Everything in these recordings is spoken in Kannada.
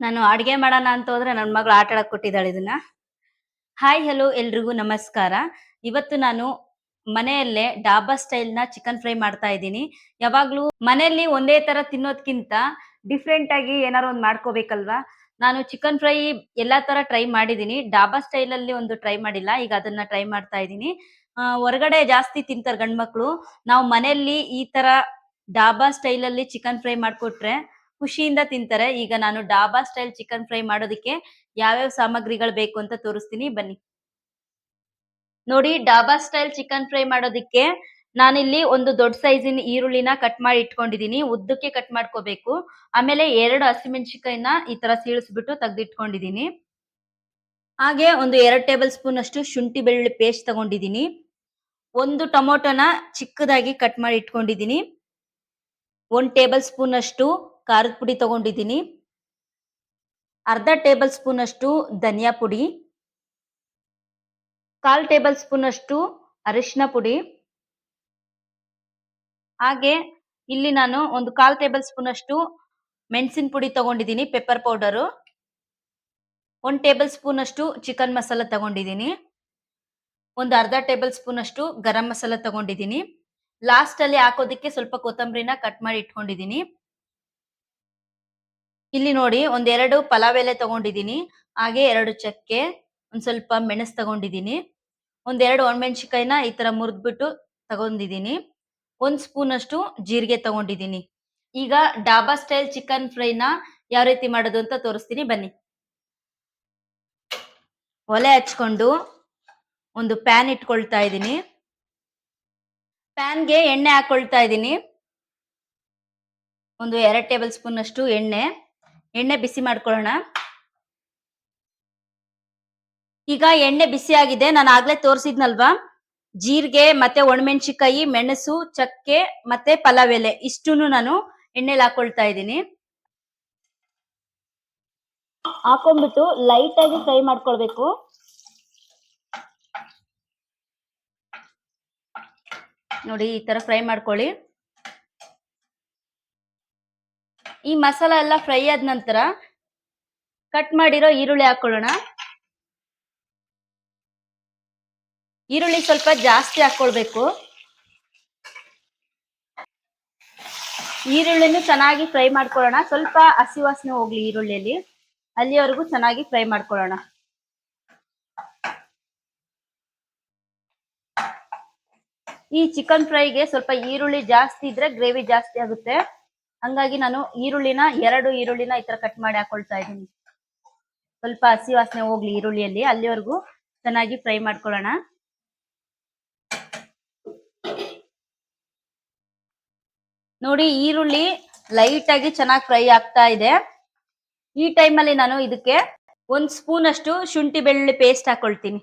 ನಾನು ಅಡುಗೆ ಮಾಡೋಣ ಅಂತ ಹೋದ್ರೆ ನನ್ನ ಮಗಳು ಆಟ ಆಡಕ್ ಕೊಟ್ಟಿದ್ದಾಳೆ ಇದನ್ನ. ಹಾಯ್ ಹಲೋ ಎಲ್ರಿಗೂ ನಮಸ್ಕಾರ. ಇವತ್ತು ನಾನು ಮನೆಯಲ್ಲೇ ಡಾಬಾ ಸ್ಟೈಲ್ನ ಚಿಕನ್ ಫ್ರೈ ಮಾಡ್ತಾ ಇದ್ದೀನಿ. ಯಾವಾಗ್ಲೂ ಮನೆಯಲ್ಲಿ ಒಂದೇ ತರ ತಿನ್ನೋದ್ಕಿಂತ ಡಿಫ್ರೆಂಟ್ ಆಗಿ ಏನಾರು ಒಂದ್ ಮಾಡ್ಕೋಬೇಕಲ್ವಾ? ನಾನು ಚಿಕನ್ ಫ್ರೈ ಎಲ್ಲಾ ತರ ಟ್ರೈ ಮಾಡಿದೀನಿ ಡಾಬಾ ಸ್ಟೈಲ್ ಅಲ್ಲಿ ಒಂದು ಟ್ರೈ ಮಾಡಿಲ್ಲ, ಈಗ ಅದನ್ನ ಟ್ರೈ ಮಾಡ್ತಾ ಇದ್ದೀನಿ. ಹೊರಗಡೆ ಜಾಸ್ತಿ ತಿಂತಾರೆ ಗಂಡ್ಮಕ್ಳು. ನಾವು ಮನೆಯಲ್ಲಿ ಈ ತರ ಡಾಬಾ ಸ್ಟೈಲ್ ಅಲ್ಲಿ ಚಿಕನ್ ಫ್ರೈ ಮಾಡ್ಕೊಟ್ರೆ ಖುಷಿಯಿಂದ ತಿಂತಾರೆ. ಈಗ ನಾನು ಡಾಬಾ ಸ್ಟೈಲ್ ಚಿಕನ್ ಫ್ರೈ ಮಾಡೋದಕ್ಕೆ ಯಾವ್ಯಾವ ಸಾಮಗ್ರಿಗಳು ಬೇಕು ಅಂತ ತೋರಿಸ್ತೀನಿ. ಬನ್ನಿ. ನೋಡಿ, ಡಾಬಾ ಸ್ಟೈಲ್ ಚಿಕನ್ ಫ್ರೈ ಮಾಡೋದಕ್ಕೆ ನಾನಿಲ್ಲಿ ಒಂದು ದೊಡ್ಡ ಸೈಜಿನ ಈರುಳ್ಳಿನ ಕಟ್ ಮಾಡಿ ಇಟ್ಕೊಂಡಿದೀನಿ ಉದ್ದಕ್ಕೆ ಕಟ್ ಮಾಡ್ಕೋಬೇಕು. ಆಮೇಲೆ ಎರಡು ಹಸಿಮೆಣಸಿಕಾಯಿನ ಈ ತರ ಸೀಳಿಸ್ಬಿಟ್ಟು ತೆಗೆದಿಟ್ಕೊಂಡಿದೀನಿ ಹಾಗೆ ಒಂದು ಎರಡು ಟೇಬಲ್ ಸ್ಪೂನ್ ಅಷ್ಟು ಶುಂಠಿ ಬೆಳ್ಳುಳ್ಳಿ ಪೇಸ್ಟ್ ತಗೊಂಡಿದೀನಿ ಒಂದು ಟೊಮೊಟೊನ ಚಿಕ್ಕದಾಗಿ ಕಟ್ ಮಾಡಿ ಇಟ್ಕೊಂಡಿದೀನಿ ಒಂದು ಟೇಬಲ್ ಸ್ಪೂನ್ ಅಷ್ಟು ಖಾರದ ಪುಡಿ ತಗೊಂಡಿದ್ದೀನಿ. ಅರ್ಧ ಟೇಬಲ್ ಸ್ಪೂನ್ ಅಷ್ಟು ಧನಿಯಾ ಪುಡಿ. ಕಾಲ್ ಟೇಬಲ್ ಸ್ಪೂನ್ ಅಷ್ಟು ಅರಿಶಿನ ಪುಡಿ. ಹಾಗೆ ಇಲ್ಲಿ ನಾನು ಒಂದು ಕಾಲ್ ಟೇಬಲ್ ಸ್ಪೂನ್ ಅಷ್ಟು ಮೆಣಸಿನ ಪುಡಿ ತಗೊಂಡಿದ್ದೀನಿ, pepper powder. One tablespoon ಅಷ್ಟು ಚಿಕನ್ ಮಸಾಲ ತಗೊಂಡಿದ್ದೀನಿ. ಒಂದು ಅರ್ಧ ಟೇಬಲ್ ಸ್ಪೂನ್ ಅಷ್ಟು ಗರಂ ಮಸಾಲ ತಗೊಂಡಿದ್ದೀನಿ. ಲಾಸ್ಟ್ ಅಲ್ಲಿ ಹಾಕೋದಕ್ಕೆ ಸ್ವಲ್ಪ ಕೊತ್ತಂಬರಿನ ಕಟ್ ಮಾಡಿ ಇಟ್ಕೊಂಡಿದ್ದೀನಿ. ಇಲ್ಲಿ ನೋಡಿ ಒಂದೆರಡು ಪಲಾವ್ ಎಲೆ ತಗೊಂಡಿದ್ದೀನಿ. ಹಾಗೆ ಎರಡು ಚಕ್ಕೆ, ಒಂದ್ ಸ್ವಲ್ಪ ಮೆಣಸು ತಗೊಂಡಿದ್ದೀನಿ. ಒಂದೆರಡು ಒಣಮೆಣಸಿಕಾಯಿನ ಈ ತರ ಮುರಿದ್ಬಿಟ್ಟು ತಗೊಂಡಿದ್ದೀನಿ. ಒಂದ್ ಸ್ಪೂನ್ ಅಷ್ಟು ಜೀರಿಗೆ ತಗೊಂಡಿದ್ದೀನಿ. ಈಗ ಡಾಬಾ ಸ್ಟೈಲ್ ಚಿಕನ್ ಫ್ರೈನ ಯಾವ ರೀತಿ ಮಾಡೋದು ಅಂತ ತೋರಿಸ್ತೀನಿ. ಬನ್ನಿ. ಒಲೆ ಹಚ್ಕೊಂಡು ಒಂದು ಪ್ಯಾನ್ ಇಟ್ಕೊಳ್ತಾ ಇದ್ದೀನಿ. ಪ್ಯಾನ್ಗೆ ಎಣ್ಣೆ ಹಾಕೊಳ್ತಾ ಇದ್ದೀನಿ. ಒಂದು ಎರಡು ಟೇಬಲ್ ಸ್ಪೂನ್ ಅಷ್ಟು ಎಣ್ಣೆ. ಎಣ್ಣೆ ಬಿಸಿ ಮಾಡ್ಕೊಳ್ಳೋಣ. ಈಗ ಎಣ್ಣೆ ಬಿಸಿ ಆಗಿದೆ, ನಾನು ಆಗ್ಲೇ ತೋರಿಸಿದ್ನಲ್ವಾ? ಜೀರಿಗೆ ಮತ್ತೆ ಒಣಮೆಣಸಿಕಾಯಿ ಮೆಣಸು, ಚಕ್ಕೆ ಮತ್ತೆ ಪಲಾವ್ ಎಲೆ ಇಷ್ಟನ್ನು ನಾನು ಎಣ್ಣೆಲಿ ಹಾಕೊಳ್ತಾ ಇದ್ದೀನಿ. ಹಾಕೊಂಡ್ಬಿಟ್ಟು ಲೈಟ್ ಆಗಿ ಫ್ರೈ ಮಾಡ್ಕೊಳ್ಬೇಕು. ನೋಡಿ ಈ ತರ ಫ್ರೈ ಮಾಡ್ಕೊಳ್ಳಿ. ಈ ಮಸಾಲ ಎಲ್ಲ ಫ್ರೈ ಆದ ನಂತರ ಕಟ್ ಮಾಡಿರೋ ಈರುಳ್ಳಿ ಹಾಕೊಳ್ಳೋಣ. ಈರುಳ್ಳಿ ಸ್ವಲ್ಪ ಜಾಸ್ತಿ ಹಾಕೊಳ್ಬೇಕು. ಈರುಳ್ಳಿನೂ ಚೆನ್ನಾಗಿ ಫ್ರೈ ಮಾಡ್ಕೊಳ್ಳೋಣ. ಸ್ವಲ್ಪ ಹಸಿ ವಾಸನೆ ಹೋಗ್ಲಿ ಈರುಳ್ಳಿಯಲ್ಲಿ. ಅಲ್ಲಿವರೆಗೂ ಚೆನ್ನಾಗಿ ಫ್ರೈ ಮಾಡ್ಕೊಳ್ಳೋಣ. ಈ ಚಿಕನ್ ಫ್ರೈಗೆ ಸ್ವಲ್ಪ ಈರುಳ್ಳಿ ಜಾಸ್ತಿ ಇದ್ರೆ ಗ್ರೇವಿ ಜಾಸ್ತಿ ಆಗುತ್ತೆ. ಹಂಗಾಗಿ ನಾನು ಈರುಳ್ಳಿನ ಎರಡು ಈರುಳ್ಳಿನ ಈ ತರ ಕಟ್ ಮಾಡಿ ಹಾಕೊಳ್ತಾ ಇದ್ದೀನಿ. ಸ್ವಲ್ಪ ಹಸಿ ವಾಸನೆ ಹೋಗ್ಲಿ ಈರುಳ್ಳಿಯಲ್ಲಿ, ಅಲ್ಲಿವರೆಗೂ ಚೆನ್ನಾಗಿ ಫ್ರೈ ಮಾಡ್ಕೊಳ್ಳೋಣ. ನೋಡಿ, ಈರುಳ್ಳಿ ಲೈಟ್ ಆಗಿ ಚೆನ್ನಾಗಿ ಫ್ರೈ ಆಗ್ತಾ ಇದೆ. ಈ ಟೈಮಲ್ಲಿ ನಾನು ಇದಕ್ಕೆ ಒಂದ್ ಸ್ಪೂನ್ ಅಷ್ಟು ಶುಂಠಿ ಬೆಳ್ಳುಳ್ಳಿ ಪೇಸ್ಟ್ ಹಾಕೊಳ್ತೀನಿ.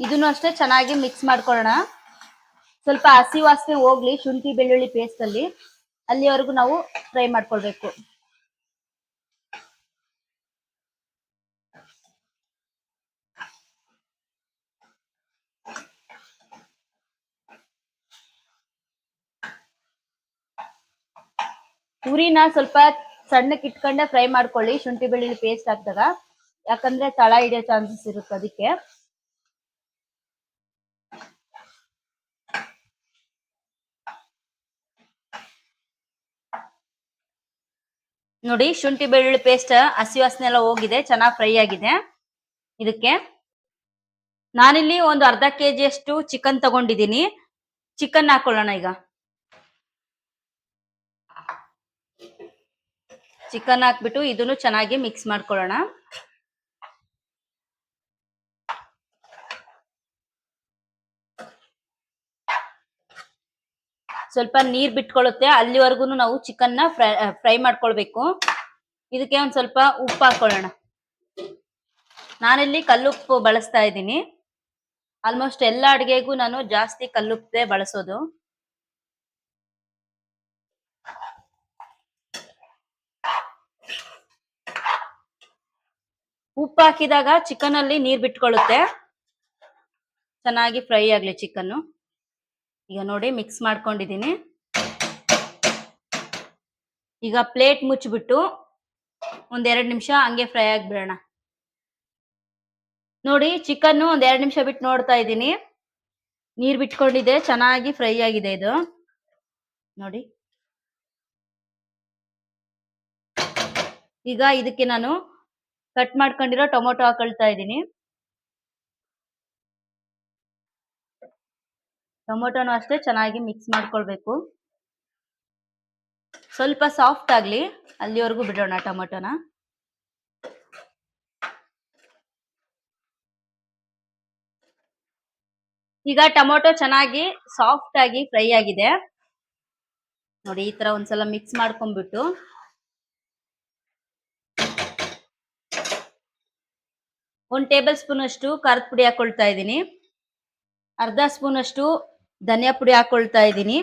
ಇದನ್ನು ಅಷ್ಟೇ ಚೆನ್ನಾಗಿ ಮಿಕ್ಸ್ ಮಾಡ್ಕೊಳ್ಳೋಣ. ಸ್ವಲ್ಪ ಹಸಿ ವಾಸನೆ ಹೋಗ್ಲಿ, ಶುಂಠಿ, ಬೆಳ್ಳುಳ್ಳಿ ಪೇಸ್ಟ್ ಅಲ್ಲಿ. ಅಲ್ಲಿವರೆಗೂ ನಾವು ಫ್ರೈ ಮಾಡ್ಕೊಳ್ಬೇಕು. ಉರಿನ ಸ್ವಲ್ಪ ಸಣ್ಣಕ್ಕೆ ಇಟ್ಕೊಂಡೆ ಫ್ರೈ ಮಾಡ್ಕೊಳ್ಳಿ, ಶುಂಠಿ, ಬೆಳ್ಳುಳ್ಳಿ ಪೇಸ್ಟ್ ಹಾಕಿದಾಗ. ಯಾಕಂದ್ರೆ ತಳ ಹಿಡಿಯೋ ಚಾನ್ಸಸ್ ಇರುತ್ತೆ ಅದಕ್ಕೆ. ನೋಡಿ, ಶುಂಠಿ ಬೆಳ್ಳುಳ್ಳಿ ಪೇಸ್ಟ್ ಹಸಿ ವಾಸನೆ ಎಲ್ಲ ಹೋಗಿದೆ, ಚೆನ್ನಾಗಿ ಫ್ರೈ ಆಗಿದೆ. ಇದಕ್ಕೆ ನಾನಿಲ್ಲಿ ಒಂದು ಅರ್ಧ ಕೆಜಿ ಅಷ್ಟು ಚಿಕನ್ ತಗೊಂಡಿದ್ದೀನಿ. ಚಿಕನ್ ಹಾಕೊಳ್ಳೋಣ ಈಗ. ಚಿಕನ್ ಹಾಕ್ಬಿಟ್ಟು ಇದನ್ನು ಚೆನ್ನಾಗಿ ಮಿಕ್ಸ್ ಮಾಡ್ಕೊಳ್ಳೋಣ. ಸ್ವಲ್ಪ ನೀರ್ ಬಿಟ್ಕೊಳ್ಳುತ್ತೆ ಅಲ್ಲಿವರೆಗೂ ನಾವು ಚಿಕನ್ನ ಫ್ರೈ ಫ್ರೈ ಮಾಡ್ಕೊಳ್ಬೇಕು. ಇದಕ್ಕೆ ಒಂದ್ ಸ್ವಲ್ಪ ಉಪ್ಪು ಹಾಕೊಳ್ಳೋಣ. ನಾನಿಲ್ಲಿ ಕಲ್ಲುಪ್ಪು ಬಳಸ್ತಾ ಇದ್ದೀನಿ. ಆಲ್ಮೋಸ್ಟ್ ಎಲ್ಲ ಅಡಿಗೆಗೂ ನಾನು ಜಾಸ್ತಿ ಕಲ್ಲುಪ್ಪೇ ಬಳಸೋದು. ಉಪ್ಪು ಹಾಕಿದಾಗ ಚಿಕನ್ ಅಲ್ಲಿ ನೀರ್ ಬಿಟ್ಕೊಳ್ಳುತ್ತೆ ಚೆನ್ನಾಗಿ ಫ್ರೈ ಆಗ್ಲಿ ಚಿಕನ್ ಈಗ ನೋಡಿ ಮಿಕ್ಸ್ ಮಾಡ್ಕೊಂಡಿದ್ದೀನಿ. ಈಗ ಪ್ಲೇಟ್ ಮುಚ್ಚಿಬಿಟ್ಟು ಒಂದೆರಡು ನಿಮಿಷ ಹಂಗೆ ಫ್ರೈ ಆಗಿಬಿಡೋಣ. ನೋಡಿ ಚಿಕನ್ ಒಂದೆರಡು ನಿಮಿಷ ಬಿಟ್ಟು ನೋಡ್ತಾ ಇದ್ದೀನಿ. ನೀರ್ ಬಿಟ್ಕೊಂಡಿದೆ, ಚೆನ್ನಾಗಿ ಫ್ರೈ ಆಗಿದೆ ಇದು. ನೋಡಿ. ಈಗ ಇದಕ್ಕೆ ನಾನು ಕಟ್ ಮಾಡ್ಕೊಂಡಿರೋ ಟೊಮೊಟೊ ಹಾಕೊಳ್ತಾ ಇದ್ದೀನಿ. ಟೊಮೊಟೊನು ಅಷ್ಟೇ ಚೆನ್ನಾಗಿ ಮಿಕ್ಸ್ ಮಾಡ್ಕೊಳ್ಬೇಕು. ಸ್ವಲ್ಪ ಸಾಫ್ಟ್ ಆಗ್ಲಿ ಅಲ್ಲಿವರೆಗೂ ಬಿಡೋಣ ಟೊಮೊಟೊನ. ಈಗ ಟೊಮೊಟೊ ಚೆನ್ನಾಗಿ ಸಾಫ್ಟ್ ಆಗಿ ಫ್ರೈ ಆಗಿದೆ. ನೋಡಿ, ಈ ತರ ಒಂದ್ಸಲ ಮಿಕ್ಸ್ ಮಾಡ್ಕೊಂಡ್ಬಿಟ್ಟು. ಒಂದ್ ಟೇಬಲ್ ಸ್ಪೂನ್ ಅಷ್ಟು ಖಾರದ ಪುಡಿ ಹಾಕೊಳ್ತಾ ಇದ್ದೀನಿ. ಅರ್ಧ ಸ್ಪೂನ್ ಅಷ್ಟು ಧನಿಯಾ ಪುಡಿ ಹಾಕೊಳ್ತಾ ಇದ್ದೀನಿ.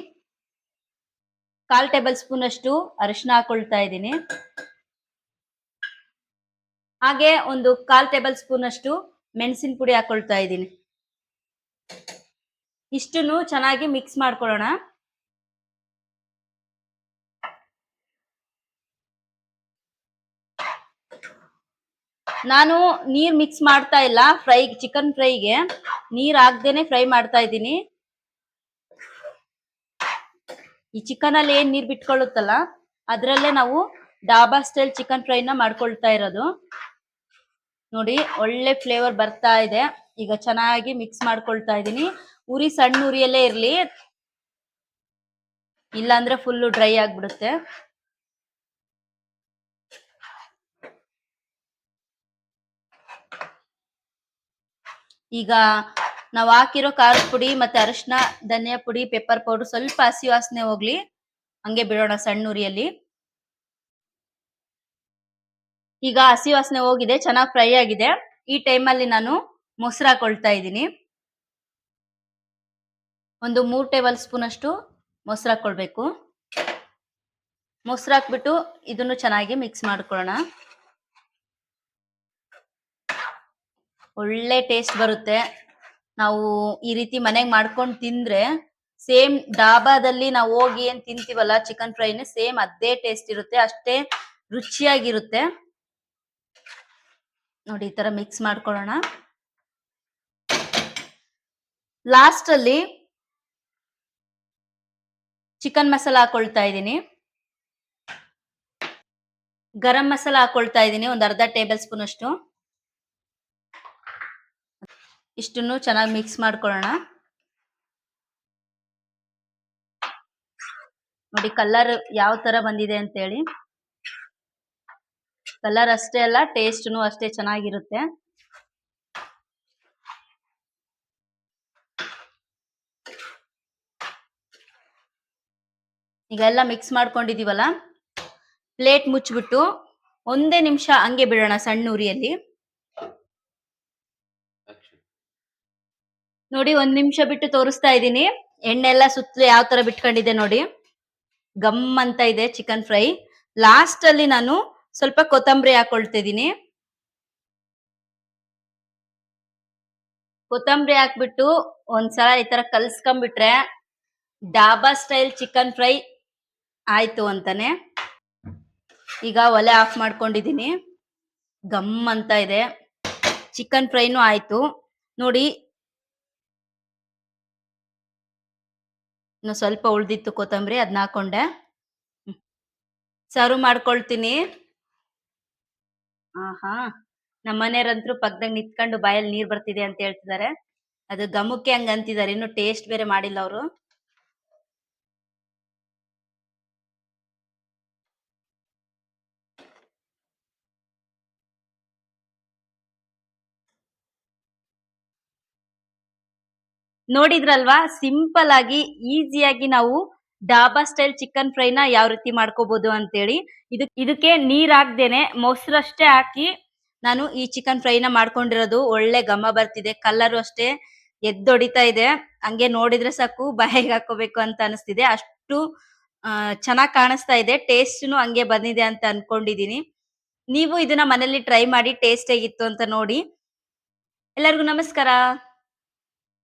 ಕಾಲ್ ಟೇಬಲ್ ಸ್ಪೂನ್ ಅಷ್ಟು ಅರಿಶಿನ ಹಾಕೊಳ್ತಾ ಇದ್ದೀನಿ. ಹಾಗೆ ಒಂದು ಕಾಲ್ ಟೇಬಲ್ ಸ್ಪೂನ್ ಅಷ್ಟು ಮೆಣಸಿನ ಪುಡಿ ಹಾಕೊಳ್ತಾ ಇದ್ದೀನಿ. ಇಷ್ಟನ್ನು ಚೆನ್ನಾಗಿ ಮಿಕ್ಸ್ ಮಾಡ್ಕೊಳ್ಳೋಣ. ನಾನು ನೀರ್ ಮಿಕ್ಸ್ ಮಾಡ್ತಾ ಇಲ್ಲ, ಫ್ರೈ ಚಿಕನ್ ಫ್ರೈಗೆ. ನೀರ್ ಹಾಕ್ದೇನೆ ಫ್ರೈ ಮಾಡ್ತಾ ಇದ್ದೀನಿ. ಈ ಚಿಕನ್ ಅಲ್ಲಿ ಏನ್ ನೀರ್ ಬಿಟ್ಕೊಳ್ಳುತ್ತಲ್ಲ, ಅದ್ರಲ್ಲೇ ನಾವು ಡಾಬಾ ಸ್ಟೈಲ್ ಚಿಕನ್ ಫ್ರೈನ ಮಾಡ್ಕೊಳ್ತಾ ಇರೋದು. ನೋಡಿ, ಒಳ್ಳೆ ಫ್ಲೇವರ್ ಬರ್ತಾ ಇದೆ. ಈಗ ಚೆನ್ನಾಗಿ ಮಿಕ್ಸ್ ಮಾಡ್ಕೊಳ್ತಾ ಇದ್ದೀನಿ. ಉರಿ ಸಣ್ಣ ಉರಿಯಲ್ಲೇ ಇರ್ಲಿ. ಇಲ್ಲಾಂದ್ರೆ ಫುಲ್ಲು ಡ್ರೈ ಆಗ್ಬಿಡುತ್ತೆ. ಈಗ ನಾವ್ ಹಾಕಿರೋ ಖಾರದ ಪುಡಿ ಮತ್ತೆ ಅರಶಿನ, ಧನಿಯಾ ಪುಡಿ ಪೆಪ್ಪರ್ ಪೌಡರ್ ಸ್ವಲ್ಪ ಹಸಿ ವಾಸನೆ ಹೋಗ್ಲಿ. ಹಂಗೆ ಬಿಡೋಣ ಸಣ್ಣ ಉರಿಯಲ್ಲಿ. ಈಗ ಹಸಿ ವಾಸನೆ ಹೋಗಿದೆ, ಚೆನ್ನಾಗಿ ಫ್ರೈ ಆಗಿದೆ. ಈ ಟೈಮಲ್ಲಿ ನಾನು ಮೊಸರು ಹಾಕೊಳ್ತಾ ಇದ್ದೀನಿ. ಒಂದು ಮೂರು ಟೇಬಲ್ ಸ್ಪೂನ್ ಅಷ್ಟು ಮೊಸರು ಹಾಕೊಳ್ಬೇಕು. ಮೊಸರು ಹಾಕ್ಬಿಟ್ಟು ಇದನ್ನು ಚೆನ್ನಾಗಿ ಮಿಕ್ಸ್ ಮಾಡ್ಕೊಳ್ಳೋಣ. ಒಳ್ಳೆ ಟೇಸ್ಟ್ ಬರುತ್ತೆ. ನಾವು ಈ ರೀತಿ ಮನೆಗ್ ಮಾಡ್ಕೊಂಡು ತಿಂದ್ರೆ ಸೇಮ್ ಡಾಬಾದಲ್ಲಿ ನಾವು ಹೋಗಿ ಏನ್ ತಿಂತೀವಲ್ಲ ಚಿಕನ್ ಫ್ರೈನ ಸೇಮ್ ಅದೇ ಟೇಸ್ಟ್ ಇರುತ್ತೆ, ಅಷ್ಟೇ ರುಚಿಯಾಗಿರುತ್ತೆ. ನೋಡಿ, ಈ ತರ ಮಿಕ್ಸ್ ಮಾಡ್ಕೊಳ್ಳೋಣ. ಲಾಸ್ಟ್ ಅಲ್ಲಿ ಚಿಕನ್ ಮಸಾಲ ಹಾಕೊಳ್ತಾ ಇದ್ದೀನಿ. ಗರಂ ಮಸಾಲ ಹಾಕೊಳ್ತಾ ಇದ್ದೀನಿ, ಒಂದ್ ಅರ್ಧ ಟೇಬಲ್ ಸ್ಪೂನ್ ಅಷ್ಟು ಇಷ್ಟನ್ನು ಚೆನ್ನಾಗಿ ಮಿಕ್ಸ್ ಮಾಡ್ಕೊಳ್ಳೋಣ. ನೋಡಿ ಕಲರ್ ಯಾವ ತರ ಬಂದಿದೆ ಅಂತ ಹೇಳಿ ಕಲರ್ ಅಷ್ಟೇ ಅಲ್ಲ ಟೇಸ್ಟ್ನು ಅಷ್ಟೇ ಚೆನ್ನಾಗಿರುತ್ತೆ. ಈಗ ಎಲ್ಲ ಮಿಕ್ಸ್ ಮಾಡ್ಕೊಂಡಿದೀವಲ್ಲ? ಪ್ಲೇಟ್ ಮುಚ್ಚಿಬಿಟ್ಟು ಒಂದೇ ನಿಮಿಷ ಹಂಗೆ ಬಿಡೋಣ ಸಣ್ಣ ಉರಿಯಲ್ಲಿ. ನೋಡಿ, ಒಂದ್ ನಿಮಿಷ ಬಿಟ್ಟು ತೋರಿಸ್ತಾ ಇದ್ದೀನಿ. ಎಣ್ಣೆ ಎಲ್ಲ ಸುತ್ತಲೂ ಯಾವ ತರ ಬಿಟ್ಕೊಂಡಿದೆ ನೋಡಿ. ಗಮ್ ಅಂತ ಇದೆ ಚಿಕನ್ ಫ್ರೈ. ಲಾಸ್ಟ್ ಅಲ್ಲಿ ನಾನು ಸ್ವಲ್ಪ ಕೊತ್ತಂಬರಿ ಹಾಕೊಳ್ತಿದ್ದೀನಿ. ಕೊತ್ತಂಬರಿ ಹಾಕ್ಬಿಟ್ಟು ಒಂದ್ಸಲ ಈ ತರ ಕಲ್ಸ್ಕೊಂಡ್ಬಿಟ್ರೆ ಡಾಬಾ ಸ್ಟೈಲ್ ಚಿಕನ್ ಫ್ರೈ ಆಯ್ತು ಅಂತಾನೆ. ಈಗ ಒಲೆ ಆಫ್ ಮಾಡ್ಕೊಂಡಿದ್ದೀನಿ. ಗಮ್ ಅಂತ ಇದೆ. ಚಿಕನ್ ಫ್ರೈನು ಆಯ್ತು. ನೋಡಿ ಇನ್ನು ಸ್ವಲ್ಪ ಉಳ್ದಿತ್ತು ಕೊತ್ತಂಬರಿ ಅದನ್ನ ಹಾಕೊಂಡೆ. ಸರ್ವ್ ಮಾಡ್ಕೊಳ್ತೀನಿ. ಆಹಾ. ನಮ್ಮ ಮನೆಯವರಂತರು ಪಕ್ಕದಾಗ ನಿತ್ಕೊಂಡು ಬಾಯಲ್ಲಿ ನೀರ್ ಬರ್ತಿದೆ ಅಂತ ಹೇಳ್ತಿದ್ದಾರೆ ಅದು ಗಮಕ್ಕೆ ಹಂಗ ಅಂತಿದ್ದಾರೆ ಇನ್ನು ಟೇಸ್ಟ್ ಬೇರೆ ಮಾಡಿಲ್ಲ ಅವರು. ನೋಡಿದ್ರಲ್ವಾ? ಸಿಂಪಲ್ ಆಗಿ ಈಸಿಯಾಗಿ ನಾವು ಡಾಬಾ ಸ್ಟೈಲ್ ಚಿಕನ್ ಫ್ರೈನ ಯಾವ ರೀತಿ ಮಾಡ್ಕೋಬಹುದು ಅಂತೇಳಿ. ಇದು, ಇದಕ್ಕೆ ನೀರ್ ಹಾಕ್ದೇನೆ ಮೊಸರಷ್ಟೇ ಹಾಕಿ ನಾನು ಈ ಚಿಕನ್ ಫ್ರೈನ ಮಾಡ್ಕೊಂಡಿರೋದು. ಒಳ್ಳೆ ಘಮ ಬರ್ತಿದೆ ಕಲರ್ ಅಷ್ಟೇ ಎದ್ದೊಡಿತಾ ಇದೆ. ಹಂಗೆ ನೋಡಿದ್ರೆ ಸಾಕು, ಬಾಯಿಗೆ ಹಾಕೋಬೇಕು ಅಂತ ಅನಿಸ್ತಿದೆ. ಅಷ್ಟು ಚೆನ್ನಾಗಿ ಕಾಣಿಸ್ತಾ ಇದೆ. ಟೇಸ್ಟ್ನು ಹಂಗೆ ಬಂದಿದೆ ಅಂತ ಅನ್ಕೊಂಡಿದೀನಿ. ನೀವು ಇದನ್ನ ಮನೇಲಿ ಟ್ರೈ ಮಾಡಿ, ಟೇಸ್ಟ್ ಹೇಗಿತ್ತು ಅಂತ ನೋಡಿ. ಎಲ್ಲರಿಗೂ ನಮಸ್ಕಾರ.